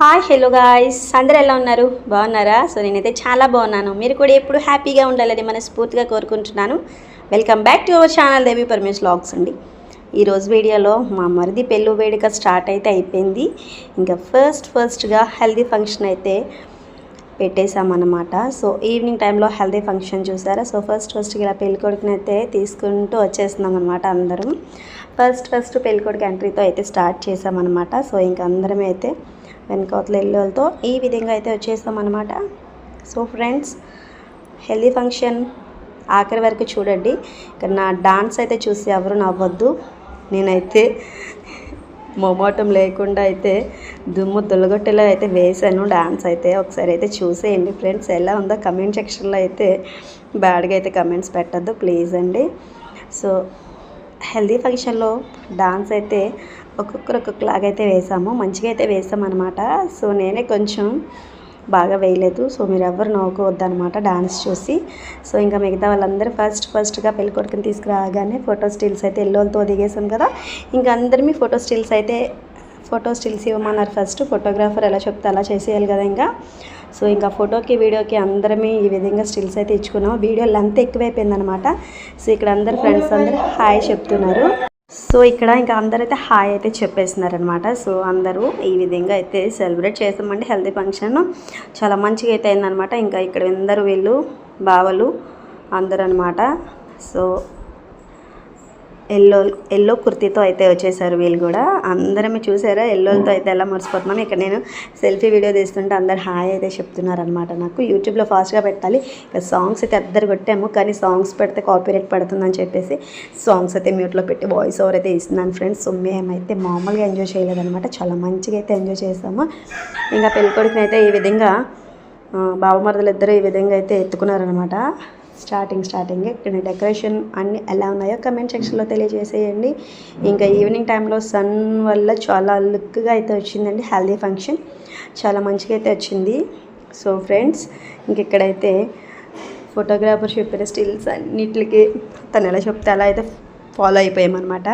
Hi hello guys అందరు ఎలా ఉన్నారు? బాగున్నారా? సో నేనైతే చాలా బాగున్నాను. మీరు కూడా ఎప్పుడు హ్యాపీగా ఉండాలని మనస్ఫూర్తిగా కోరుకుంటున్నాను. Welcome back to our channel Devi Parmesh logs అండి. ఈరోజు వీడియోలో మా మరిది పెళ్ళి వేడుక స్టార్ట్ అయితే అయిపోయింది. ఇంకా ఫస్ట్ ఫస్ట్గా హెల్దీ ఫంక్షన్ అయితే పెట్టేశామన్నమాట. సో ఈవినింగ్ టైంలో హెల్దీ ఫంక్షన్ చూసారా? సో ఫస్ట్ ఫస్ట్ ఇలా పెళ్ళి కొడుకుని అయితే తీసుకుంటూ వచ్చేస్తున్నాం అనమాట అందరం. ఫస్ట్ ఫస్ట్ పెళ్ళి కొడుకు ఎంట్రీతో అయితే స్టార్ట్ చేసామన్నమాట సో ఇంక అందరం అయితే వెనకాతల ఇల్లులతో ఈ విధంగా అయితే వచ్చేసామన్నమాట సో ఫ్రెండ్స్ హెల్దీ ఫంక్షన్ ఆఖరి వరకు చూడండి. ఇక్కడ నా డాన్స్ అయితే చూసి ఎవరు నవ్వద్దు. నేనైతే మొమోటం లేకుండా అయితే దుమ్ము దుల్లగొట్టేలా అయితే వేసాను డాన్స్ అయితే. ఒకసారి అయితే చూసేయండి ఫ్రెండ్స్ ఎలా ఉందో కమెంట్ సెక్షన్లో అయితే బ్యాడ్గా అయితే కమెంట్స్ పెట్టద్దు ప్లీజ్ అండి. సో హెల్దీ ఫంక్షన్లో డాన్స్ అయితే ఒక్కొక్కరు ఒక్కొక్కలాగా అయితే వేసాము. మంచిగా అయితే వేసామన్నమాట. సో నేనే కొంచెం బాగా వేయలేదు. సో మీరు ఎవరు నవ్వుకోవద్దు అనమాట డాన్స్ చూసి. సో ఇంకా మిగతా వాళ్ళందరూ ఫస్ట్ ఫస్ట్గా పెళ్ళి కొడుకుని తీసుకురాగానే ఫోటో స్టిల్స్ అయితే ఎల్లోలతో దిగేసాం కదా. ఇంకా అందరిమీ ఫోటో స్టిల్స్ అయితే ఫోటో స్టిల్స్ ఇవ్వమన్నారు ఫస్ట్. ఫోటోగ్రాఫర్ ఎలా చెప్తే అలా చేసేయాలి కదా ఇంకా. సో ఇంకా ఫోటోకి వీడియోకి అందరమే ఈ విధంగా స్టిల్స్ అయితే ఇచ్చుకున్నాం వీడియో లెంత్ ఎక్కువైపోయిందనమాట సో ఇక్కడ అందరు ఫ్రెండ్స్ అందరూ హాయ్ చెప్తున్నారు. సో ఇక్కడ ఇంకా అందరైతే హాయ్ అయితే చెప్పేస్తున్నారనమాట సో అందరూ ఈ విధంగా అయితే సెలబ్రేట్ చేస్తామండి. హెల్తీ ఫంక్షన్. చాలా మంచిగా అయితే అయిందనమాట ఇంకా ఇక్కడ అందరూ వీళ్ళు బావలు అందరూ అనమాట సో ఎల్లో ఎల్లో కుర్తీతో అయితే వచ్చేసారు వీళ్ళు కూడా. అందరమే చూసారా? ఎల్లోలతో అయితే ఎలా మర్చిపోతున్నాం ఇక్కడ నేను సెల్ఫీ వీడియో తీస్తుంటే అందరు హాయ్ అయితే చెప్తున్నారనమాట నాకు. యూట్యూబ్లో ఫాస్ట్గా పెట్టాలి. ఇక సాంగ్స్ అయితే అద్దరు కొట్టాము కానీ సాంగ్స్ పెడితే కాపీరేట్ పడుతుందని చెప్పేసి సాంగ్స్ అయితే మ్యూట్లో పెట్టి వాయిస్ ఓవర్ అయితే ఇస్తున్నాను ఫ్రెండ్స్. సో మేమైతే మామూలుగా ఎంజాయ్ చేయలేదనమాట చాలా మంచిగా అయితే ఎంజాయ్ చేసాము. ఇంకా పెళ్ళికొడుకుని అయితే ఈ విధంగా ఆ, బావమరదలు ఇద్దరు ఈ విధంగా అయితే ఎత్తుకున్నారనమాట స్టార్టింగ్ స్టార్టింగ్ ఇక్కడ డెకరేషన్ అన్నీ ఎలా ఉన్నాయో కమెంట్ సెక్షన్లో తెలియజేసేయండి. ఇంకా ఈవినింగ్ టైంలో సన్ వల్ల చాలా లుక్గా అయితే వచ్చిందండి హెల్దీ ఫంక్షన్. చాలా మంచిగా అయితే వచ్చింది. సో ఫ్రెండ్స్ ఇంక ఇక్కడైతే ఫోటోగ్రాఫర్ చెప్పిన స్టిల్స్ అన్నిటికి తను ఎలా చెప్తే అలా అయితే ఫాలో అయిపోయామన్నమాట.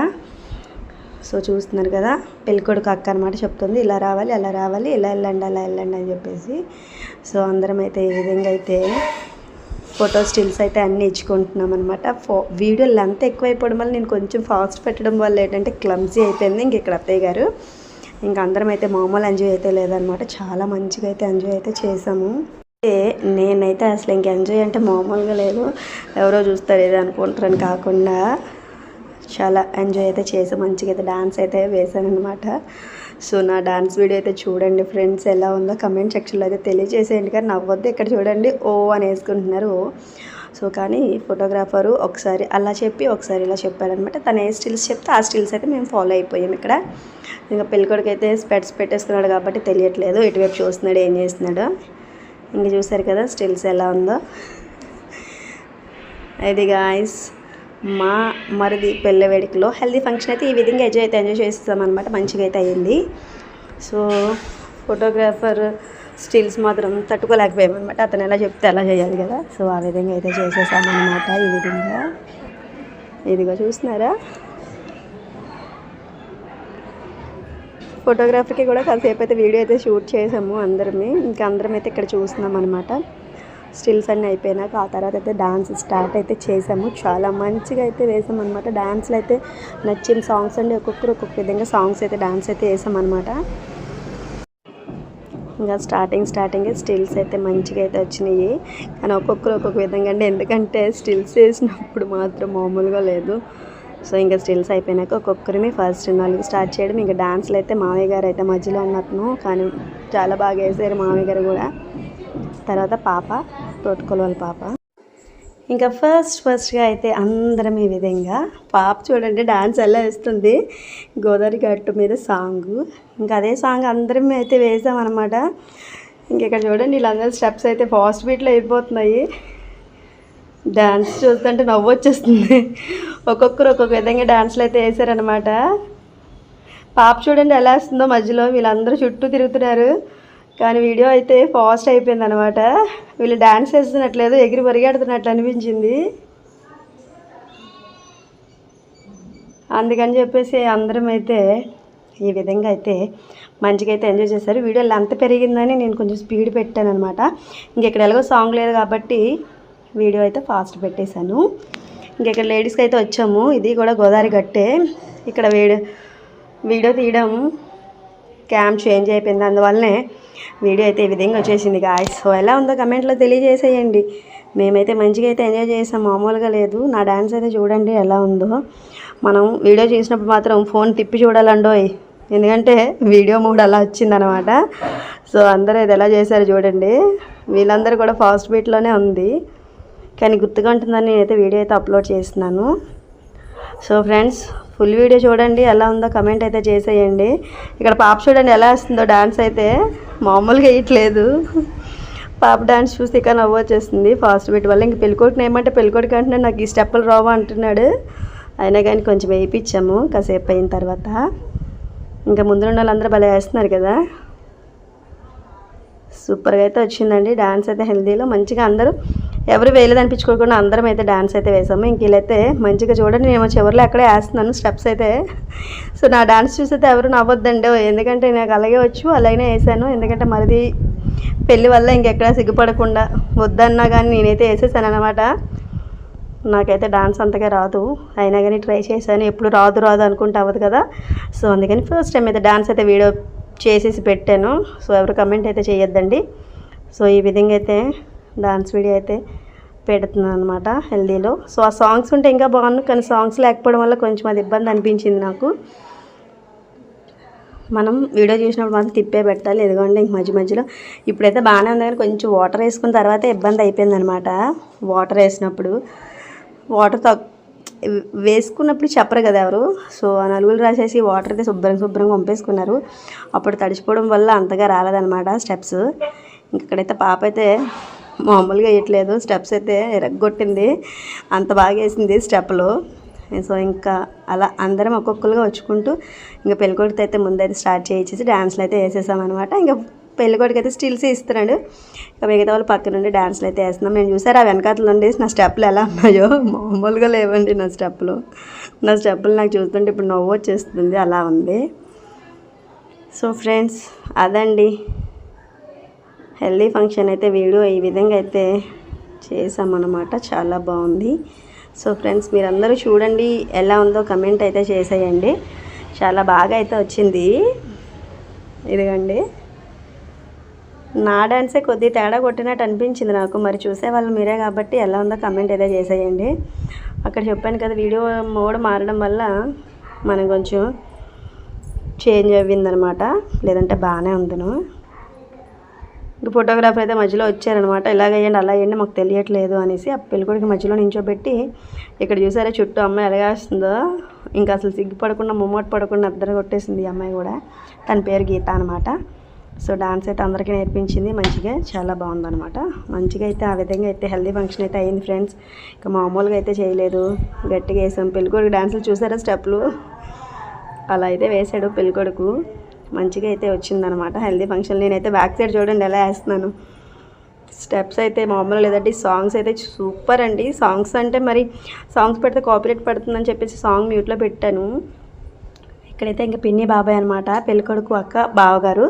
సో చూస్తున్నారు కదా పెళ్ళికొడుకు అక్క అనమాట చెప్తుంది ఇలా రావాలి అలా రావాలి ఇలా వెళ్ళండి అలా వెళ్ళండి అని చెప్పేసి. సో అందరం అయితే ఈ విధంగా అయితే ఫోటో స్టిల్స్ అయితే అన్నీ ఇచ్చుకుంటున్నాం అనమాట ఫో వీడియో లెంత్ ఎక్కువైపోవడం వల్ల నేను కొంచెం ఫాస్ట్ పెట్టడం వల్ల ఏంటంటే క్లమ్జీ అయిపోయింది. ఇంక ఇక్కడ అత్తయ్య గారు ఇంక అందరం అయితే మామూలు ఎంజాయ్ అయితే లేదనమాట చాలా మంచిగా అయితే ఎంజాయ్ అయితే చేసాము నేనైతే అసలు ఇంక ఎంజాయ్ అంటే మామూలుగా లేదు. ఎవరో చూస్తారు ఏదో అనుకుంటారని కాకుండా చాలా ఎంజాయ్ అయితే చేసి మంచిగా అయితే డాన్స్ అయితే వేసాను అనమాట సో నా డాన్స్ వీడియో అయితే చూడండి ఫ్రెండ్స్ ఎలా ఉందో కమెంట్ సెక్షన్లో అయితే తెలియజేసేయండి. కానీ నవ్వద్దు ఇక్కడ చూడండి ఓ అని వేసుకుంటున్నారు ఓ. సో కానీ ఫోటోగ్రాఫరు ఒకసారి అలా చెప్పి ఒకసారి ఇలా చెప్పారనమాట తను ఏ స్టిల్స్ చెప్తే ఆ స్టిల్స్ అయితే మేము ఫాలో అయిపోయాం ఇక్కడ. ఇంకా పెళ్ళికొడుకు అయితే స్పెట్స్ పెట్టేస్తున్నాడు కాబట్టి తెలియట్లేదు. ఇటువైపు చూస్తున్నాడు ఏం చేస్తున్నాడు. ఇంక చూసారు కదా స్టిల్స్ ఎలా ఉందో. ఇది గాయస్ మా మరిది పెళ్ళి వేడుకలో హెల్దీ ఫంక్షన్ అయితే ఈ విధంగా ఎంజాయ్ అయితే ఎంజాయ్ చేస్తామన్నమాట మంచిగా అయితే అయ్యింది. సో ఫోటోగ్రాఫర్ స్టిల్స్ మాత్రం తట్టుకోలేకపోయామన్నమాట అతను ఎలా చెప్తే అలా చేయాలి కదా. సో ఆ విధంగా అయితే చేసేసామన్నమాట ఈ విధంగా. ఇదిగో చూస్తున్నారా? ఫోటోగ్రాఫర్కి కూడా కాసేపు అయితే వీడియో అయితే షూట్ చేసాము అందరమే ఇంకా అందరం అయితే ఇక్కడ చూస్తున్నాం అనమాట స్టిల్స్ అన్నీ అయిపోయినాక ఆ తర్వాత అయితే డాన్స్ స్టార్ట్ అయితే చేసాము. చాలా మంచిగా అయితే వేసామన్నమాట. డాన్స్లు అయితే నచ్చిన సాంగ్స్ అండి. ఒక్కొక్కరు ఒక్కొక్క విధంగా సాంగ్స్ అయితే డాన్స్ అయితే వేసామన్నమాట. ఇంకా స్టార్టింగ్ స్టార్టింగ్ స్టిల్స్ అయితే మంచిగా అయితే వచ్చినాయి. కానీ ఒక్కొక్కరు ఒక్కొక్క విధంగా అండి. ఎందుకంటే స్టిల్స్ వేసినప్పుడు మాత్రం మామూలుగా లేదు. సో ఇంకా స్టిల్స్ అయిపోయినాక ఒక్కొక్కరిని ఫస్ట్ నాలుగు స్టార్ట్ చేయడం. ఇంకా డాన్స్లు అయితే మామయ్య గారు అయితే మధ్యలో ఉన్నట్టును. కానీ చాలా బాగా వేసారు మామయ్య గారు కూడా. తర్వాత పాప తోటకొలవల పాప. ఇంకా ఫస్ట్ ఫస్ట్గా అయితే అందరం ఈ విధంగా పాప చూడండి డాన్స్ ఎలా వేస్తుంది. గోదావరి గట్టు మీద సాంగ్ ఇంకా అదే సాంగ్ అందరం అయితే వేసామన్నమాట ఇంక ఇక్కడ చూడండి వీళ్ళందరూ స్టెప్స్ అయితే ఫాస్ట్ బీట్లో అయిపోతున్నాయి. డాన్స్ చూస్తుంటే నవ్వు వచ్చేస్తుంది. ఒక్కొక్కరు ఒక్కొక్క విధంగా డాన్స్లు అయితే వేసారనమాట పాప చూడండి ఎలా వస్తుందో మధ్యలో వీళ్ళందరూ చుట్టూ తిరుగుతున్నారు. కానీ వీడియో అయితే ఫాస్ట్ అయిపోయింది అనమాట వీళ్ళు డ్యాన్స్ వేస్తున్నట్లేదు ఎగిరి పరిగెడుతున్నట్లు అనిపించింది. అందుకని చెప్పేసి అందరం అయితే ఈ విధంగా అయితే మంచిగా అయితే ఎంజాయ్ చేశారు. వీడియో లెంత్ పెరిగిందని నేను కొంచెం స్పీడ్ పెట్టాను అనమాట ఇంకెక్కడ ఎలాగో సాంగ్ లేదు కాబట్టి వీడియో అయితే ఫాస్ట్ పెట్టేశాను. ఇంక ఇక్కడ లేడీస్కి అయితే వచ్చాము. ఇది కూడా గోదావరి గట్టే. ఇక్కడ వీడియో వీడియో తీయడం క్యామ్ చేంజ్ అయిపోయింది. అందువల్లనే వీడియో అయితే ఈ విధంగా వచ్చేసింది గాయస్ సో ఎలా ఉందో కమెంట్లో తెలియజేసేయండి. మేమైతే మంచిగా అయితే ఎంజాయ్ చేసాం మామూలుగా లేదు. నా డ్యాన్స్ అయితే చూడండి ఎలా ఉందో. మనం వీడియో చేసినప్పుడు మాత్రం ఫోన్ తిప్పి చూడాలండోయ్. ఎందుకంటే వీడియో మూడ్ అలా వచ్చిందనమాట. సో అందరూ ఇది ఎలా చేశారు చూడండి. వీళ్ళందరూ కూడా ఫాస్ట్ బీట్లోనే ఉంది. కానీ గుర్తుగా ఉంటుందని నేనైతే వీడియో అయితే అప్లోడ్ చేస్తున్నాను. సో ఫ్రెండ్స్ ఫుల్ వీడియో చూడండి ఎలా ఉందో కమెంట్ అయితే చేసేయండి. ఇక్కడ పాప చూడండి ఎలా వస్తుందో డాన్స్ అయితే. మామూలుగా వేయట్లేదు. పాప డాన్స్ చూసి ఇక నవ్వు వచ్చేసింది ఫాస్ట్ బీట్ వల్ల ఇంక పెళ్ళికొడుకుని ఏమంటే పెళ్ళికొడుకు అంటున్నాడు నాకు ఈ స్టెప్పులు రావు అంటున్నాడు. అయినా కానీ కొంచెం వేయించాము కాసేపు అయిన తర్వాత. ఇంకా ముందు ఉన్న వాళ్ళందరూ భలే వేస్తున్నారు కదా. సూపర్గా అయితే వచ్చిందండి. డాన్స్ అయితే హెల్దీలో మంచిగా అందరూ ఎవరు వేయలేదు అనిపించుకోకుండా అందరం అయితే డాన్స్ అయితే వేసాము. ఇంక వీళ్ళైతే మంచిగా చూడండి నేను చివరిలో అక్కడే వేస్తున్నాను స్టెప్స్ అయితే. సో నా డాన్స్ చూసైతే ఎవరు నవ్వొద్దండి. ఎందుకంటే నాకు అలాగే వచ్చు అలాగే వేసాను. ఎందుకంటే మరిది పెళ్ళి వల్ల ఇంకెక్కడ సిగ్గుపడకుండా వద్దన్నా కానీ నేనైతే వేసేసాను అనమాట నాకైతే డాన్స్ అంతగా రాదు. అయినా కానీ ట్రై చేశాను. ఎప్పుడు రాదు రాదు అనుకుంటే అవ్వదు కదా. సో అందుకని ఫస్ట్ టైం అయితే డాన్స్ అయితే వీడియో చేసేసి పెట్టాను. సో ఎవరు కమెంట్ అయితే చేయొద్దండి. సో ఈ విధంగా అయితే డాన్స్ వీడియో అయితే పెడుతున్నాను అనమాట హెల్దీలో. సో ఆ సాంగ్స్ ఉంటే ఇంకా బాగున్నాను కానీ సాంగ్స్ లేకపోవడం వల్ల కొంచెం అది ఇబ్బంది అనిపించింది నాకు. మనం వీడియో చూసినప్పుడు మాత్రం తిప్పే పెట్టాలి ఎదుగోండి ఇంక మధ్య మధ్యలో ఇప్పుడైతే బాగానే ఉంది కానీ కొంచెం వాటర్ వేసుకున్న తర్వాత ఇబ్బంది అయిపోయింది అనమాట వాటర్ వేసినప్పుడు. వాటర్ తక్ వేసుకున్నప్పుడు చెప్పరు కదా ఎవరు? సో నలుగురు రాసేసి వాటర్ అయితే శుభ్రంగా శుభ్రంగా పంపేసుకున్నారు అప్పుడు తడిచిపోవడం వల్ల అంతగా రాలేదనమాట స్టెప్స్. ఇంకక్కడైతే పాప అయితే మామూలుగా వేయట్లేదు. స్టెప్స్ అయితే ఎరగొట్టింది. అంత బాగా వేసింది స్టెప్లు సో ఇంకా అలా అందరం ఒక్కొక్కరుగా వచ్చుకుంటూ ఇంకా పెళ్ళికొడుకు అయితే ముందైతే స్టార్ట్ చేయించేసి డ్యాన్స్లు అయితే వేసేసామన్నమాట. ఇంకా పెళ్ళికొడుకు అయితే స్టిల్స్ ఇస్తున్నాడు. ఇంకా మిగతా వాళ్ళు పక్క నుండి డ్యాన్స్లు అయితే వేస్తున్నాం. నేను చూసారు ఆ వెనకాతలు నుండి నా స్టెప్లు ఎలా ఉన్నాయో. మామూలుగా లేవండి నా స్టెప్లు నా స్టెప్పులు నాకు చూస్తుంటే ఇప్పుడు నవ్వు వచ్చేస్తుంది. అలా ఉంది. సో ఫ్రెండ్స్ అదండి. హెల్దీ ఫంక్షన్ అయితే వీడియో ఈ విధంగా అయితే చేసామన్నమాట. చాలా బాగుంది. సో ఫ్రెండ్స్ మీరందరూ చూడండి ఎలా ఉందో కమెంట్ అయితే చేసేయండి. చాలా బాగా అయితే వచ్చింది. ఇదిగండి. నా డాన్సే కొద్ది తేడా కొట్టినట్టు అనిపించింది నాకు. మరి చూసేవాళ్ళు మీరే కాబట్టి ఎలా ఉందో కమెంట్ అయితే చేసేయండి. అక్కడ చెప్పాను కదా వీడియో మోడ్ మారడం వల్ల మనం కొంచెం చేంజ్ అయ్యిందనమాట లేదంటే బాగానే ఉందను. ఇంక ఫోటోగ్రాఫర్ అయితే మధ్యలో వచ్చారనమాట. ఇలాగేయండి అలా వేయండి మాకు తెలియట్లేదు అనేసి ఆ పెళ్ళికొడికి మధ్యలో నించోబెట్టి ఇక్కడ చూసారా చుట్టూ అమ్మాయి ఎలాగా వస్తుందో ఇంకా అసలు సిగ్గుపడకుండా ముమ్మట పడకుండా అద్దర కొట్టేసింది ఈ అమ్మాయి కూడా. తన పేరు గీత అనమాట. సో డాన్స్ అయితే అందరికీ నేర్పించింది. మంచిగా చాలా బాగుందనమాట. మంచిగా అయితే ఆ విధంగా అయితే హెల్దీ ఫంక్షన్ అయితే అయింది ఫ్రెండ్స్. ఇంకా మామూలుగా అయితే చేయలేదు. గట్టిగా వేసాం. పెళ్ళికొడుకు డాన్సులు చూసారా స్టెప్లు అలా అయితే వేసాడు పెళ్ళికొడుకు మంచిగా అయితే వచ్చిందనమాట. హెల్దీ ఫంక్షన్ నేనైతే బ్యాక్ సైడ్ చూడండి ఎలా వేస్తున్నాను. స్టెప్స్ అయితే మామూలు లేదంటే సాంగ్స్ అయితే సూపర్ అండి. సాంగ్స్ అంటే మరి సాంగ్స్ పెడితే కాపీరేట్ పడుతుందని చెప్పేసి సాంగ్ మ్యూట్లో పెట్టాను. ఇక్కడైతే ఇంకా పిన్ని బాబాయ్ అనమాట. పెళ్ళికొడుకు అక్క బావగారు.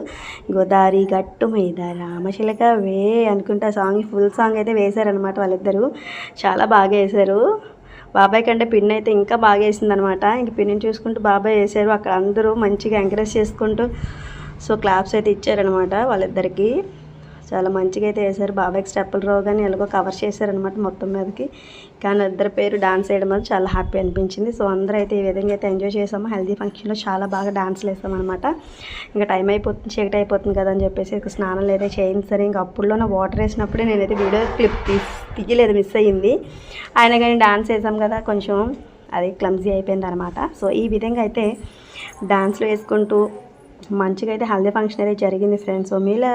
గోదారి గట్టు మీద రామశిలక వే అనుకుంటే ఆ సాంగ్ ఫుల్ సాంగ్ అయితే వేశారనమాట వాళ్ళిద్దరూ. చాలా బాగా వేశారు. బాబాయ్ కంటే పిన్ అయితే ఇంకా బాగా వేసింది అనమాట ఇంక పిన్ని చూసుకుంటూ బాబాయ్ వేసారు అక్కడ అందరూ మంచిగా ఎంకరేజ్ చేసుకుంటూ సో క్లాప్స్ అయితే ఇచ్చారనమాట వాళ్ళిద్దరికీ. చాలా మంచిగా అయితే వేశారు బాబాయ్కి స్టెప్పులు రావు కానీ ఎలాగో కవర్ చేశారనమాట మొత్తం మీదకి. కానీ ఇద్దరు పేరు డాన్స్ వేయడం వల్ల చాలా హ్యాపీ అనిపించింది. సో అందరూ అయితే ఈ విధంగా అయితే ఎంజాయ్ చేసాము. హెల్దీ ఫంక్షన్లో చాలా బాగా డాన్స్లు వేసామన్నమాట. ఇంకా టైం అయిపోతుంది చీకటి అయిపోతుంది కదా అని చెప్పేసి ఇక స్నానాలు అయితే చేయింది సరే ఇంకా అప్పుడులోనే వాటర్ వేసినప్పుడే నేనైతే వీడియో క్లిప్ తీసి తీయలేదు మిస్ అయ్యింది. ఆయన కానీ డాన్స్ వేసాం కదా కొంచెం అది క్లమ్జీ అయిపోయింది అనమాట సో ఈ విధంగా అయితే డాన్స్లు వేసుకుంటూ మంచిగా అయితే హల్దీ ఫంక్షన్ అయితే జరిగింది ఫ్రెండ్స్. సో మీలో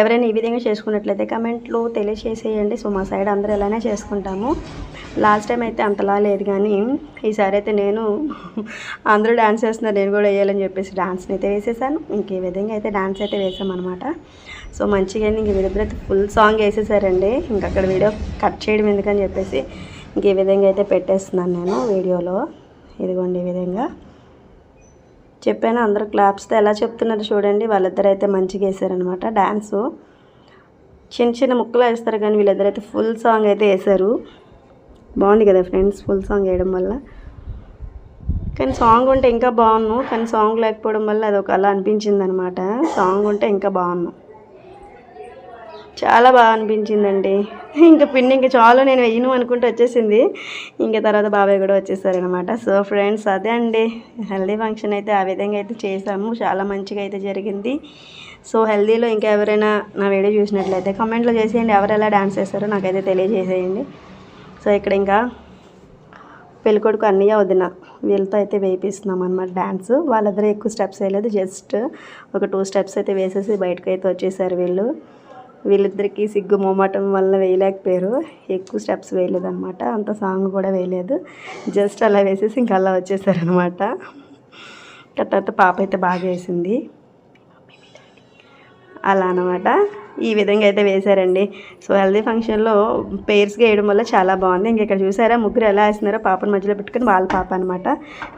ఎవరైనా ఈ విధంగా చేసుకున్నట్లయితే కమెంట్లు తెలియచేసేయండి. సో మా సైడ్ అందరూ ఇలానే చేసుకుంటాము. లాస్ట్ టైం అయితే అంతలా లేదు కానీ ఈసారి అయితే నేను అందరూ డ్యాన్స్ వేస్తున్నారు. నేను కూడా వేయాలని చెప్పేసి డాన్స్ని అయితే వేసేసాను. ఇంక ఈ విధంగా అయితే డాన్స్ అయితే వేసామన్నమాట. సో మంచిగా ఇంక వీళ్ళిద్దరు ఫుల్ సాంగ్ వేసేసారండి. ఇంక అక్కడ వీడియో కట్ చేయడం ఎందుకని చెప్పేసి ఇంక ఈ విధంగా అయితే పెట్టేస్తున్నాను నేను వీడియోలో. ఇదిగోండి ఈ విధంగా. చెప్పాను అందరూ క్లాప్స్తో ఎలా చెప్తున్నారు చూడండి. వాళ్ళిద్దరు అయితే మంచిగా వేసారనమాట డ్యాన్సు చిన్న చిన్న ముక్కలు వేస్తారు కానీ వీళ్ళిద్దరైతే ఫుల్ సాంగ్ అయితే వేశారు బాగుంది కదా ఫ్రెండ్స్ ఫుల్ సాంగ్ వేయడం వల్ల. కానీ సాంగ్ ఉంటే ఇంకా బాగున్నాను కానీ సాంగ్ లేకపోవడం వల్ల అది ఒక అలా అనిపించింది అనమాట సాంగ్ ఉంటే ఇంకా బాగున్నాను చాలా బాగా అనిపించిందండి. ఇంకా పిన్ని ఇంకా చాలు నేను వెయ్యను అనుకుంటూ వచ్చేసింది. ఇంకా తర్వాత బాబాయ్ కూడా వచ్చేసారనమాట సో ఫ్రెండ్స్ అదే అండి. హెల్దీ ఫంక్షన్ అయితే ఆ విధంగా అయితే చేసాము. చాలా మంచిగా అయితే జరిగింది. సో హెల్దీలో ఇంకా ఎవరైనా నా వీడియో చూసినట్లయితే కామెంట్లో చేసేయండి. ఎవరు ఎలా డ్యాన్స్ చేస్తారో నాకైతే తెలియజేసేయండి. సో ఇక్కడ ఇంకా పెళ్ళికొడుకు అన్నయ్య వదిన వీళ్ళతో అయితే వేయిస్తున్నాం అనమాట డ్యాన్స్ వాళ్ళిద్దరూ ఎక్కువ స్టెప్స్ వేయలేదు. జస్ట్ ఒక టూ స్టెప్స్ అయితే వేసేసి బయటకు అయితే వచ్చేసారు వీళ్ళు. వీళ్ళిద్దరికీ సిగ్గు మొమ్మటం వల్ల వేయలేకపోయారు. ఎక్కువ స్టెప్స్ వేయలేదు అనమాట అంత సాంగ్ కూడా వేయలేదు. జస్ట్ అలా వేసేసి ఇంకా అలా వచ్చేసారనమాట తర్వాత పాప అయితే బాగా వేసింది. అలా అనమాట ఈ విధంగా అయితే వేశారండి. సో హెల్దీ ఫంక్షన్లో పేర్స్గా వేయడం వల్ల చాలా బాగుంది. ఇంక ఇక్కడ చూసారా ముగ్గురు ఎలా వేస్తున్నారో పాపను మధ్యలో పెట్టుకుని వాళ్ళ పాప అనమాట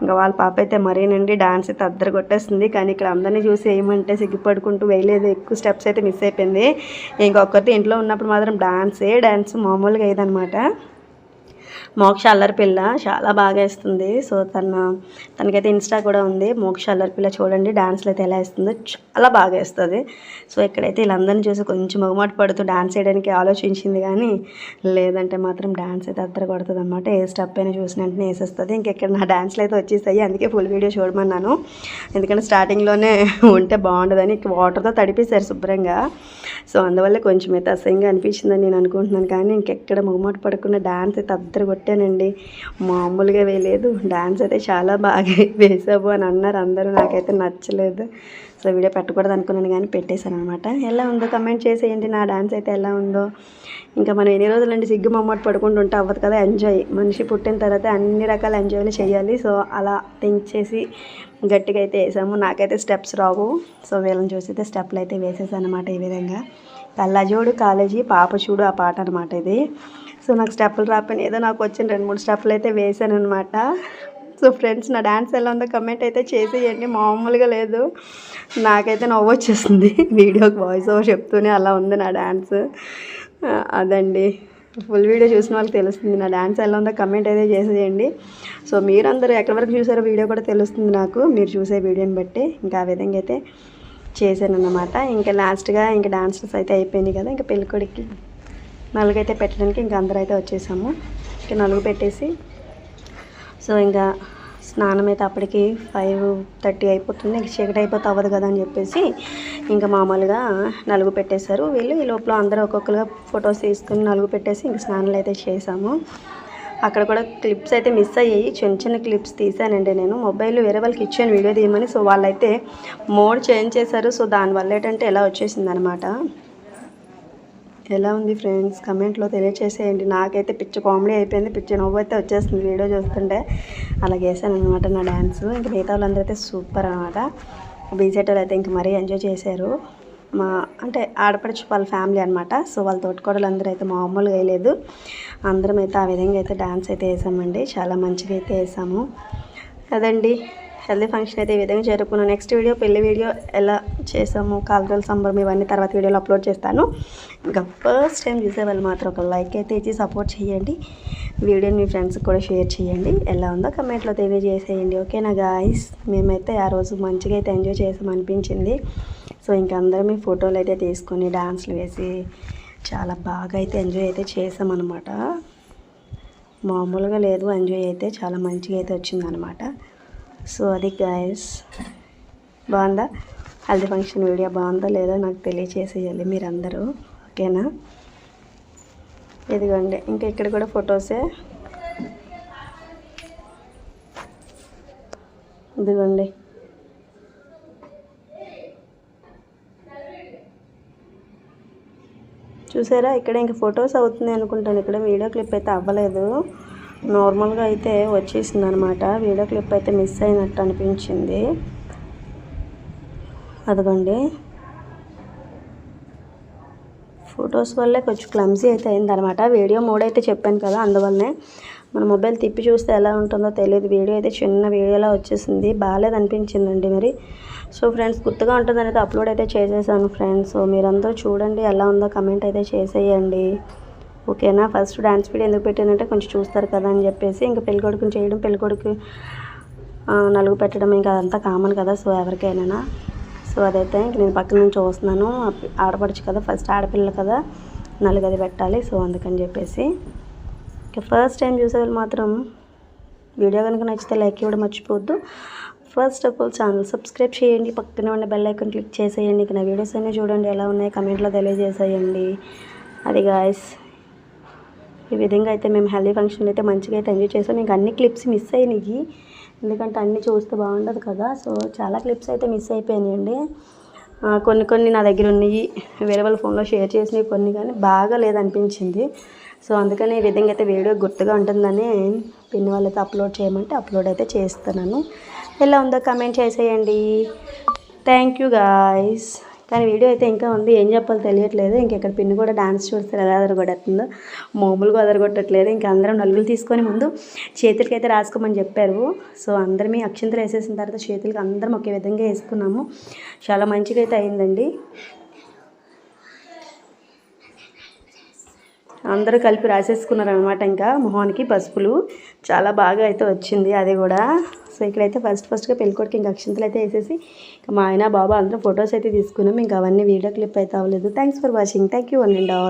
ఇంకా వాళ్ళ పాప అయితే మరీనండి డాన్స్ అయితే అద్దరు కొట్టేస్తుంది కానీ ఇక్కడ అందరినీ చూసి వేయమంటే సిగ్గుపడుకుంటూ వేయలేదు. ఎక్కువ స్టెప్స్ అయితే మిస్ అయిపోయింది. ఇంకొకరితో ఇంట్లో ఉన్నప్పుడు మాత్రం డాన్సే డాన్స్ మామూలుగా అయ్యేదనమాట మోక్ష అల్లరి పిల్ల చాలా బాగా వేస్తుంది. సో తన తనకైతే ఇన్స్టా కూడా ఉంది. మోక్ష అల్లరి పిల్ల చూడండి డాన్స్లో అయితే ఎలా వేస్తుందో చాలా బాగా వేస్తుంది. సో ఇక్కడైతే వీళ్ళందరినీ చూసి కొంచెం మొగమాట పడుతూ డాన్స్ చేయడానికి ఆలోచించింది కానీ లేదంటే మాత్రం డాన్స్ అయితే అద్దరు కొడుతుంది అనమాట ఏ స్టెప్ అయినా చూసిన వెంటనే వేసేస్తుంది. ఇంకెక్కడ నా డాన్స్లు అయితే వచ్చేసాయి అందుకే ఫుల్ వీడియో చూడమన్నాను. ఎందుకంటే స్టార్టింగ్లోనే ఉంటే బాగుంటుందని వాటర్తో తడిపేశారు శుభ్రంగా. సో అందువల్ల కొంచెం అయితే అసహ్యంగా అనిపించిందని నేను అనుకుంటున్నాను. కానీ ఇంకెక్కడ మొగమాట పడకుండా డాన్స్ అయితే అద్దరు పెట్టానండి. మామూలుగా వేయలేదు. డాన్స్ అయితే చాలా బాగా వేసావు అని అన్నారు. అందరూ నాకైతే నచ్చలేదు. సో వీడియో పెట్టకూడదు అనుకున్నాను కానీ పెట్టేశాను అనమాట ఎలా ఉందో కమెంట్ చేసేయండి. నా డాన్స్ అయితే ఎలా ఉందో. ఇంకా మనం ఎన్ని రోజులంటే సిగ్గు మమ్మటి పడుకుంటూ ఉంటే అవ్వదు కదా ఎంజాయ్ మనిషి పుట్టిన తర్వాత అన్ని రకాల ఎంజాయ్లు చేయాలి. సో అలా థింక్ చేసి గట్టిగా అయితే వేసాము. నాకైతే స్టెప్స్ రావు. సో వీళ్ళని చూసి అయితే స్టెప్లు అయితే వేసేసాను అనమాట ఈ విధంగా. కళ్ళజోడు కాలేజీ పాప చూడు ఆ పాట అనమాట ఇది. సో నాకు స్టెప్పులు రాపని ఏదో నాకు వచ్చిన రెండు మూడు స్టెప్పులు అయితే వేసాను అనమాట సో ఫ్రెండ్స్ నా డ్యాన్స్ ఎలా ఉందో కమెంట్ అయితే చేసేయండి. మామూలుగా లేదు. నాకైతే నవ్వు వచ్చేసింది. వీడియోకి వాయిస్ ఓవర్ చెప్తూనే అలా ఉంది నా డ్యాన్స్ అదండి. ఫుల్ వీడియో చూసిన వాళ్ళకి తెలుస్తుంది. నా డ్యాన్స్ ఎలా ఉందో కమెంట్ అయితే చేసేయండి. సో మీరందరూ ఎక్కడి వరకు చూసారో వీడియో కూడా తెలుస్తుంది నాకు. మీరు చూసే వీడియోని బట్టి ఇంకా ఆ విధంగా అయితే చేశాను అన్నమాట ఇంకా లాస్ట్గా ఇంకా డాన్సెస్ అయితే అయిపోయినాయి కదా. ఇంకా పెళ్ళికొడికి నలుగు అయితే పెట్టడానికి ఇంకా అందరూ అయితే వచ్చేసాము. ఇంకా నలుగు పెట్టేసి సో ఇంకా స్నానం అయితే అప్పటికి ఫైవ్ థర్టీ అయిపోతుంది. ఇంక చీకటి అయిపోతే అవ్వదు కదా అని చెప్పేసి ఇంకా మామూలుగా నలుగు పెట్టేశారు. వీళ్ళు ఈ లోపల అందరూ ఒక్కొక్కరుగా ఫొటోస్ తీసుకుని నలుగు పెట్టేసి ఇంక స్నానాలు అయితే చేసాము. అక్కడ కూడా క్లిప్స్ అయితే మిస్ అయ్యాయి. చిన్న చిన్న క్లిప్స్ తీసానండి నేను. మొబైల్ వేరే వాళ్ళకి ఇచ్చాను వీడియో తీయమని. సో వాళ్ళైతే మోడ్ చేంజ్ చేశారు. సో దానివల్ల ఏంటంటే ఎలా వచ్చేసింది అనమాట ఎలా ఉంది ఫ్రెండ్స్? కమెంట్లో తెలియచేసేయండి. నాకైతే పిచ్చి కామెడీ అయిపోయింది. పిచ్చి నవ్వు అయితే వచ్చేస్తుంది వీడియో చూస్తుంటే. అలాగే వేసాను అనమాట నా డ్యాన్స్ ఇంకా మిగతా వాళ్ళందరూ అయితే సూపర్ అనమాట బీజేటోళ్ళు అయితే ఇంక మరీ ఎంజాయ్ చేశారు. మా అంటే ఆడపడుచు వాళ్ళ ఫ్యామిలీ అనమాట సో వాళ్ళ తోటికోడలు అందరూ అయితే మామూలుగా వేయలేదు అందరం అయితే ఆ విధంగా అయితే డ్యాన్స్ అయితే వేసామండి. చాలా మంచిగా అయితే వేసాము. అదండి హెల్దీ ఫంక్షన్ అయితే ఈ విధంగా జరుపుకున్నాను నెక్స్ట్ వీడియో పెళ్ళి వీడియో ఎలా చేసాము కాలుగల సంబరం ఇవన్నీ తర్వాత వీడియోలో అప్లోడ్ చేస్తాను. ఇంకా ఫస్ట్ టైం చూసే వాళ్ళు మాత్రం ఒక లైక్ అయితే ఇచ్చి సపోర్ట్ చేయండి. వీడియోని మీ ఫ్రెండ్స్కి కూడా షేర్ చేయండి. ఎలా ఉందో కమెంట్లో తెలియజేసేయండి. ఓకేనా గాయస్ మేమైతే ఆ రోజు మంచిగా అయితే ఎంజాయ్ చేసాం అనిపించింది. సో ఇంక అందరం మీ ఫోటోలు అయితే తీసుకొని డాన్స్లు వేసి చాలా బాగా అయితే ఎంజాయ్ అయితే చేసామన్నమాట మామూలుగా లేదు. ఎంజాయ్ అయితే చాలా మంచిగా అయితే వచ్చిందనమాట సో అది గాయస్ బాగుందా? హల్దీ ఫంక్షన్ వీడియో బాగుందా లేదా నాకు తెలియచేసేయాలి మీరందరూ ఓకేనా? ఇదిగోండి ఇంకా ఇక్కడ కూడా ఫొటోసే. ఇదిగోండి. చూసారా? ఇక్కడ ఇంక ఫొటోస్ అవుతుంది అనుకుంటాను. ఇక్కడ వీడియో క్లిప్ అయితే అవ్వలేదు. నార్మల్గా అయితే వచ్చేసింది అనమాట వీడియో క్లిప్ అయితే మిస్ అయినట్టు అనిపించింది. అదిగోండి. ఫొటోస్ వల్లే కొంచెం క్లమ్జీ అయితే అయిందనమాట. వీడియో మోడ్ అయితే చెప్పాను కదా అందువల్లనే. మన మొబైల్ తిప్పి చూస్తే ఎలా ఉంటుందో తెలియదు. వీడియో అయితే చిన్న వీడియోలా వచ్చేసింది. బాగాలేదు అనిపించిందండి మరి. సో ఫ్రెండ్స్ గుర్తుగా ఉంటుందని అయితే అప్లోడ్ అయితే చేసేసాను ఫ్రెండ్స్. మీరందరూ చూడండి ఎలా ఉందో కమెంట్ అయితే చేసేయండి. ఓకేనా? ఫస్ట్ డ్యాన్స్ వీడియో ఎందుకు పెట్టానంటే కొంచెం చూస్తారు కదా అని చెప్పేసి ఇంకా పెళ్ళికొడుకుని చేయడం పెళ్ళికొడుకు నలుగు పెట్టడం ఇంకా అదంతా కామన్ కదా సో ఎవరికైనా. సో అదైతే ఇంక నేను పక్కన నుంచి చూస్తున్నాను. ఆడపడచ్చు కదా ఫస్ట్ ఆడపిల్ల కదా నలుగది పెట్టాలి సో అందుకని చెప్పేసి. ఇంకా ఫస్ట్ టైం చూసేవాళ్ళు మాత్రం వీడియో కనుక నచ్చితే లైక్ ఇవ్వడం మర్చిపోవద్దు. First of all channel subscribe చేయండి పక్కనే ఉన్న బెల్ ఐకాన్ క్లిక్ చేసేయండి. ఇక నా వీడియోస్ అన్నీ చూడండి ఎలా ఉన్నాయి కమెంట్లో తెలియజేసేయండి. అది గాయస్ ఈ విధంగా అయితే మేము హెల్దీ ఫంక్షన్ అయితే మంచిగా అయితే ఎంజాయ్ చేసాం. ఇంకా అన్ని క్లిప్స్ మిస్ అయినాయి. ఎందుకంటే అన్నీ చూస్తే బాగుండదు కదా. సో చాలా క్లిప్స్ అయితే మిస్ అయిపోయినాయండి. కొన్ని కొన్ని నా దగ్గర ఉన్నాయి. వేరే వాళ్ళ ఫోన్లో షేర్ చేసినవి కొన్ని కానీ బాగా లేదనిపించింది. సో అందుకని ఈ విధంగా అయితే వీడియో గుర్తుగా ఉంటుందని పిన్ని వాళ్ళైతే అప్లోడ్ చేయమంటే అప్లోడ్ అయితే చేస్తున్నాను. ఎలా ఉందో కమెంట్ చేసేయండి. థ్యాంక్ యూ గాయస్ కానీ వీడియో అయితే ఇంకా ఉంది. ఏం చెప్పాలో తెలియట్లేదు. ఇంకెక్కడ పిన్ని కూడా డాన్స్ చూస్తారు ఎలా అదరగొట్టేస్తుందో. మామూలుగా అదరగొట్టట్లేదు. ఇంకా అందరం నలుగులు తీసుకొని ముందు చేతులకి అయితే రాసుకోమని చెప్పారు. సో అందరమే అక్షంతలు వేసేసిన తర్వాత చేతులకి అందరం ఒకే విధంగా వేసుకున్నాము. చాలా మంచిగా అయితే అయిందండి. అందరూ కలిపి రాసేసుకున్నారు అనమాట ఇంకా మొహానికి పసుపులు. చాలా బాగా అయితే వచ్చింది అది కూడా. సో ఇక్కడైతే ఫస్ట్ ఫస్ట్గా పెళ్ళికొడికి ఇంకా అక్షంతలు అయితే వేసేసి ఇంకా మా ఆయన బాబా అందరూ ఫొటోస్ అయితే తీసుకున్నాం. ఇంకా అవన్నీ వీడియో క్లిప్ అయితే అవ్వలేదు. Thanks for watching thank you one and all